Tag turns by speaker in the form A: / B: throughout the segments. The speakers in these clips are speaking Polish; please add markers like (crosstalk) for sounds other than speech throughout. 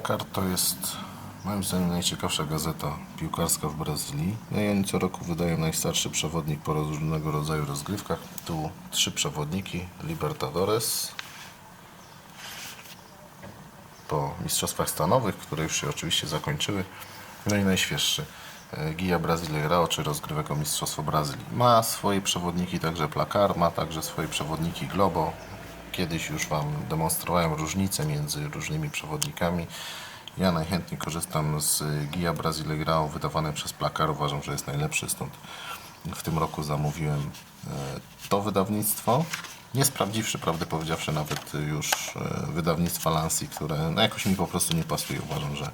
A: Placar to jest moim zdaniem najciekawsza gazeta piłkarska w Brazylii. No i oni co roku wydają najstarszy przewodnik po różnego rodzaju rozgrywkach. Tu trzy przewodniki Libertadores, po Mistrzostwach Stanowych, które już się oczywiście zakończyły. No i najświeższy e, Guia Brasileirao, czy rozgrywek o Mistrzostwo Brazylii. Ma swoje przewodniki także Placar, ma także swoje przewodniki Globo. Kiedyś już Wam demonstrowałem różnice między różnymi przewodnikami. Ja najchętniej korzystam z Guia Brasileirao wydawane przez Placar. Uważam, że jest najlepszy, stąd w tym roku zamówiłem e, to wydawnictwo. Nie sprawdziwszy, prawdę powiedziawszy, nawet już e, wydawnictwa Lancy, które no jakoś mi po prostu nie pasuje. Uważam, że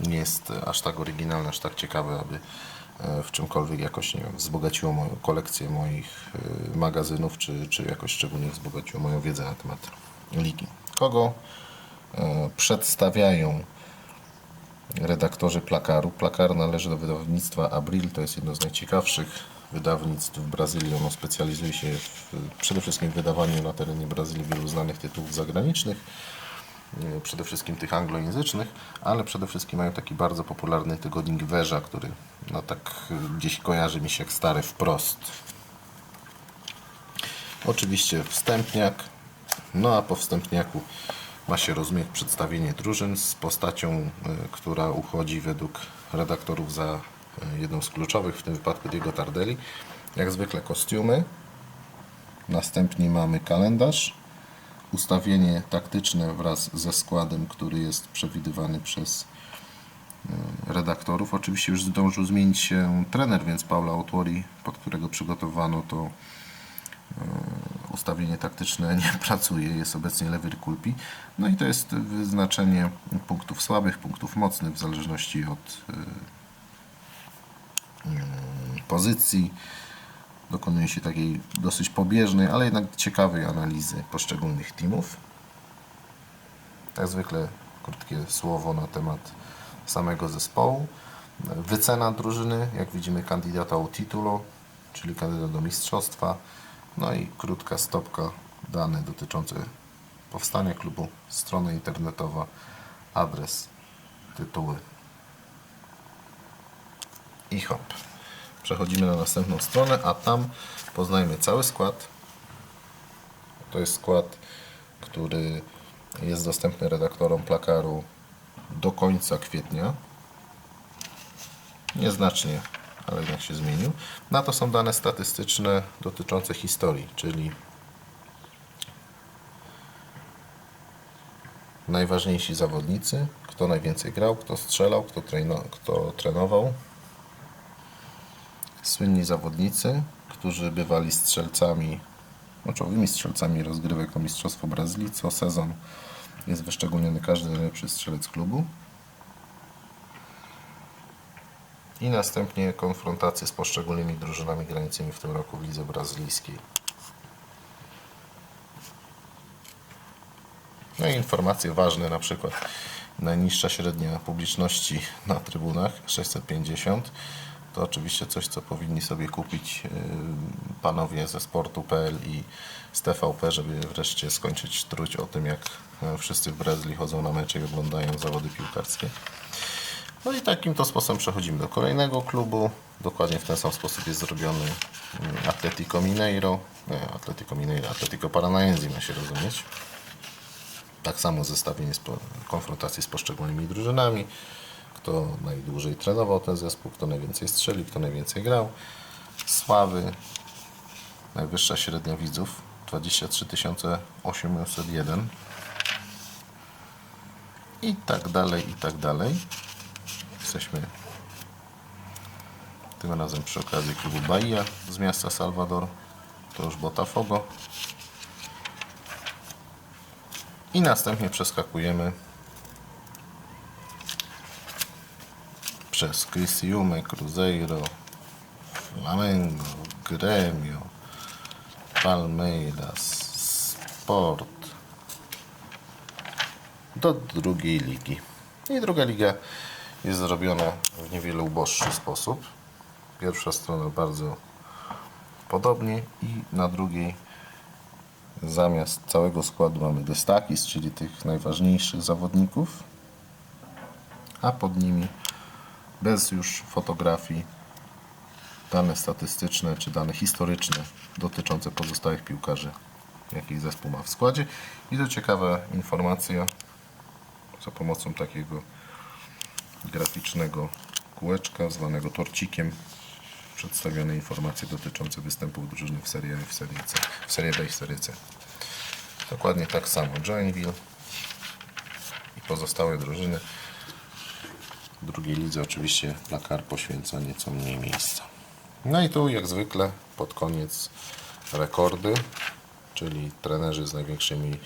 A: nie jest aż tak oryginalne, aż tak ciekawe, aby w czymkolwiek jakoś nie wiem, wzbogaciło moją kolekcję moich e, magazynów, czy, czy jakoś szczególnie wzbogaciło moją wiedzę na temat ligi. Kogo e, przedstawiają redaktorzy Plakaru. Plakar należy do wydawnictwa Abril, to jest jedno z najciekawszych wydawnictw w Brazylii. Ono specjalizuje się w, przede wszystkim w wydawaniu na terenie Brazylii wielu znanych tytułów zagranicznych, e, przede wszystkim tych anglojęzycznych, ale przede wszystkim mają taki bardzo popularny tygodnik Werza, który no tak e, gdzieś kojarzy mi się jak stary wprost. Oczywiście wstępniak, no a po wstępniaku ma się rozumieć przedstawienie drużyn z postacią, y, która uchodzi według redaktorów za y, jedną z kluczowych, w tym wypadku Diego Tardelli. Jak zwykle kostiumy. Następnie mamy kalendarz, ustawienie taktyczne wraz ze składem, który jest przewidywany przez y, redaktorów. Oczywiście już zdążył zmienić się trener, więc Paula Autori, pod którego przygotowano to ustawienie taktyczne (laughs) nie pracuje, jest obecnie lewy kulpi. No i to jest wyznaczenie punktów słabych, punktów mocnych w zależności od y, pozycji. Dokonuje się takiej dosyć pobieżnej, ale jednak ciekawej analizy poszczególnych teamów. Jak zwykle krótkie słowo na temat samego zespołu. Wycena drużyny, jak widzimy kandydata o tytulo, czyli kandydat do mistrzostwa. No i krótka stopka, dane dotyczące powstania klubu, strona internetowa, adres, tytuły i hop. Przechodzimy na następną stronę, a tam poznajemy cały skład. To jest skład, który jest dostępny redaktorom plakaru do końca kwietnia. Nieznacznie ale jednak się zmienił. Na to są dane statystyczne dotyczące historii, czyli najważniejsi zawodnicy, kto najwięcej grał, kto strzelał, kto, treno, kto trenował. Słynni zawodnicy, którzy bywali strzelcami, czołowymi strzelcami rozgrywek o Mistrzostwo Brazylii. Co sezon jest wyszczególniony każdy najlepszy strzelec klubu. i następnie konfrontacje z poszczególnymi drużynami granicymi w tym roku w lidze brazylijskiej. No i informacje ważne, na przykład najniższa średnia publiczności na trybunach 650. To oczywiście coś, co powinni sobie kupić yy, panowie ze sportu.pl i z TVP, żeby wreszcie skończyć truć o tym, jak yy, wszyscy w Brazylii chodzą na mecze i oglądają zawody piłkarskie. No i takim to sposobem przechodzimy do kolejnego klubu. Dokładnie w ten sam sposób jest zrobiony mm, Atletico Mineiro. Nie, Atletico Mineiro, Atletico Paranaense ma się rozumieć. Tak samo zestawienie konfrontacji z poszczególnymi drużynami. Kto najdłużej trenował ten zespół, kto najwięcej strzelił, kto najwięcej grał. Sławy, najwyższa średnia widzów 23 801 i tak dalej, i tak dalej. Jesteśmy tym razem przy okazji klubu Bahia z miasta Salvador. To już Botafogo. I następnie przeskakujemy przez Criciúme, Cruzeiro, Flamengo, Gremio, Palmeiras, Sport do drugiej ligi. I druga liga jest zrobione w niewiele uboższy sposób. Pierwsza strona bardzo podobnie i na drugiej zamiast całego składu mamy destakis, czyli tych najważniejszych zawodników. a pod nimi bez już fotografii dane statystyczne czy dane historyczne dotyczące pozostałych piłkarzy, jakich zespół ma w składzie. I to ciekawa informacja za pomocą takiego graficznego kółeczka zwanego torcikiem przedstawione informacje dotyczące występów drużyny w Serie A i w Serie C, w Serie B i w C. Dokładnie tak samo Joinville i pozostałe drużyny. Drugiej lidze oczywiście plakar poświęca nieco mniej miejsca. No i tu jak zwykle pod koniec rekordy, czyli trenerzy z największymi,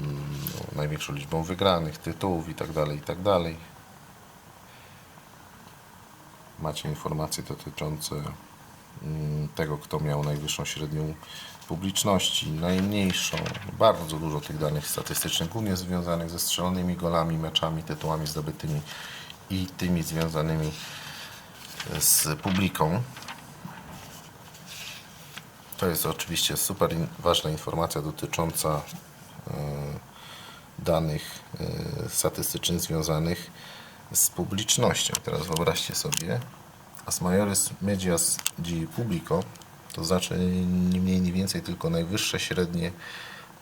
A: mm, no, największą liczbą wygranych, tytułów itd. itd. Macie informacje dotyczące mm, tego, kto miał najwyższą średnią publiczności, najmniejszą. Bardzo dużo tych danych statystycznych, głównie związanych ze strzelonymi golami, meczami, tytułami zdobytymi i tymi związanymi z publiką. To jest oczywiście super ważna informacja dotycząca e, danych e, statystycznych związanych z publicznością. Teraz wyobraźcie sobie, as maiores medias di publico, to znaczy nie mniej, nie więcej, tylko najwyższe średnie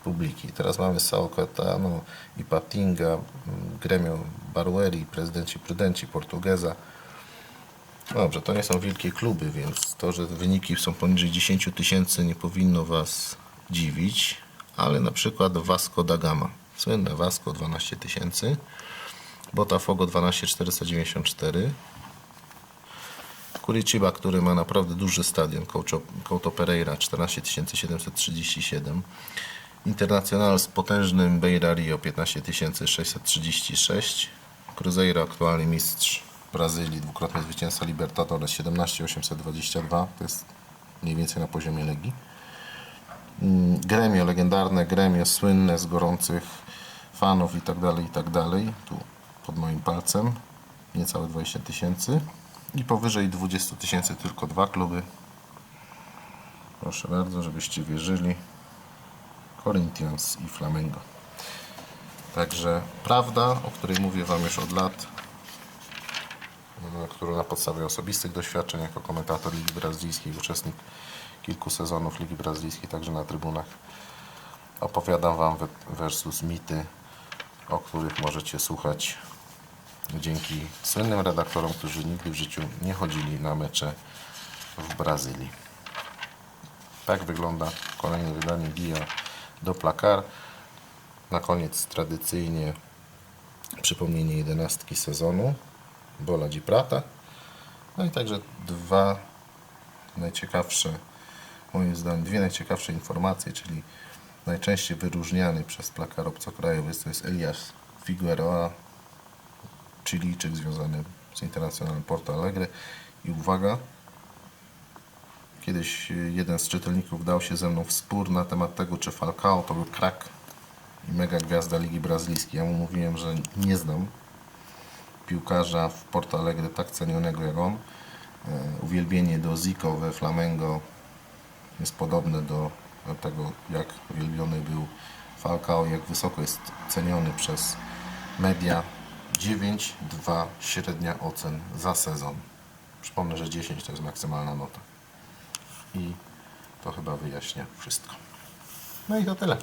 A: publiki. Teraz mamy Sao Caetano, Ipatinga, mm, Gremio Barueri, prezydenci Prudenci, Portugeza. Dobrze, to nie są wielkie kluby, więc to, że wyniki są poniżej 10 tysięcy nie powinno Was dziwić, ale na przykład Vasco da Gama, słynne Vasco 12 tysięcy, Botafogo 12494, Curitiba, który ma naprawdę duży stadion, Couto Pereira 14737, Internacional z potężnym Beira Rio 15636, Cruzeiro aktualny mistrz Brazylii, dwukrotny zwycięzca Libertadores 17822, to jest mniej więcej na poziomie Legii. Mm, Gremio, legendarne gremio, słynne z gorących fanów i tak dalej, i tak dalej. Tu pod moim palcem niecałe 20 tysięcy i powyżej 20 tysięcy tylko dwa kluby. Proszę bardzo, żebyście wierzyli. Corinthians i Flamengo. Także prawda, o której mówię Wam już od lat, którą na podstawie osobistych doświadczeń jako komentator Ligi Brazylijskiej, uczestnik kilku sezonów Ligi Brazylijskiej, także na trybunach, opowiadam Wam versus mity, o których możecie słuchać dzięki słynnym redaktorom, którzy nigdy w życiu nie chodzili na mecze w Brazylii. Tak wygląda kolejne wydanie Guia do Plakar. Na koniec tradycyjnie przypomnienie jedenastki sezonu Bola Di Prata. No i także dwa najciekawsze, moim zdaniem, dwie najciekawsze informacje, czyli najczęściej wyróżniany przez Plakar obcokrajowy to jest Elias Figueroa, Chilijczyk związany z Internacjonalem Porto Alegre. I uwaga, Kiedyś y, jeden z czytelników dał się ze mną w spór na temat tego, czy Falcao to był krak i mega gwiazda Ligi Brazylijskiej. Ja mu mówiłem, że nie znam piłkarza w Porto Alegre tak cenionego jak on. E, Uwielbienie do Zico we Flamengo jest podobne do tego, jak uwielbiony był Falcao, jak wysoko jest ceniony przez media. 9-2 średnia ocen za sezon. Przypomnę, że 10 to jest maksymalna nota. I to chyba wyjaśnia wszystko. No i to tyle.